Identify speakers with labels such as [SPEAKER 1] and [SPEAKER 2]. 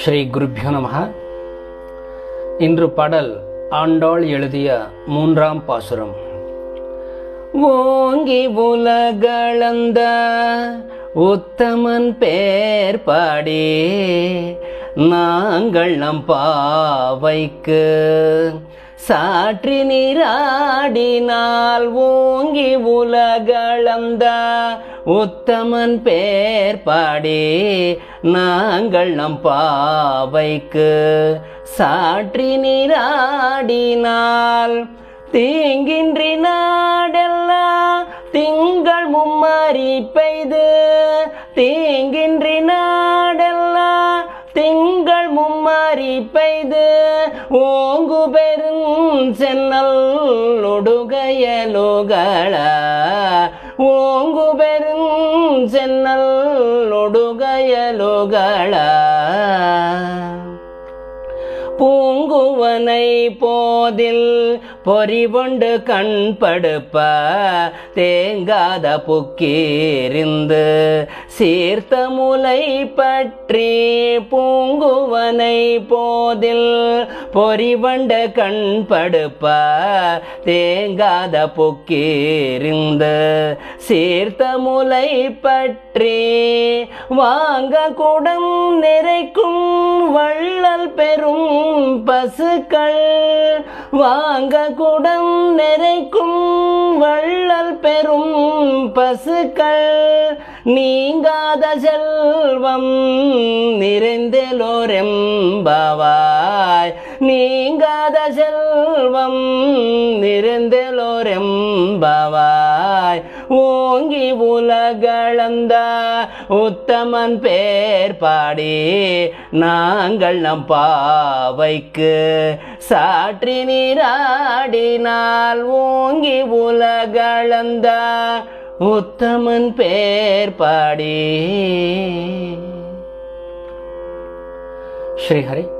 [SPEAKER 1] ஸ்ரீ குருப்பியோ நமக இன்று பாடல் ஆண்டாள் எழுதிய மூன்றாம் பாசுரம். ஓங்கி உலகளந்த உத்தமன் பேர் பாடி நாங்கள் நம் பாவைக்கு சாற்றி நீராடினால் ஓங்கி உலகளந்த உத்தமன் பேர் பாடி நாங்கள் நம் பாவைக்கு சாற்றி நீராடினால் தீங்கின்றி நாடெல்லாம் திங்கள் மும்மாரி பெய்து தீங்கின்றி மும்மாரி பெய்து ஓங்கு பெரும் சென்னல் நொடுகையலுகள ஓங்கு பெரும் சென்னல் ஒடுகையலுகள போதில் பொறிவொண்டு கண் படுப்ப தேங்காத புக்கீரிந்து சீர்த்த முலை பற்றி பூங்குவனை போதில் பொறிவண்ட கண் படுப்ப தேங்காத புக்கீரிந்து சீர்த்த முலை பற்றி வாங்க குடம் நிறைக்கும் வள்ளல் பெரும் பசுக்கள் வாங்க குடம் நிறைக்கும் வள்ளல் பெரும் பசுக்கள். நீங்காத செல்வம் நிறைந்தெலோரெம்பவாய் நீங்காத செல்வம் நிறைந்தெலோரெம்பவாய் ஓங்கி உலகளந்த உத்தமன் பேர் பாடி நாங்கள் நம் பாவைக்கு சாற்றி நீராடினால் ஓங்கி உலகளந்த உத்தமன் பேர் பாடி. ஸ்ரீஹரி.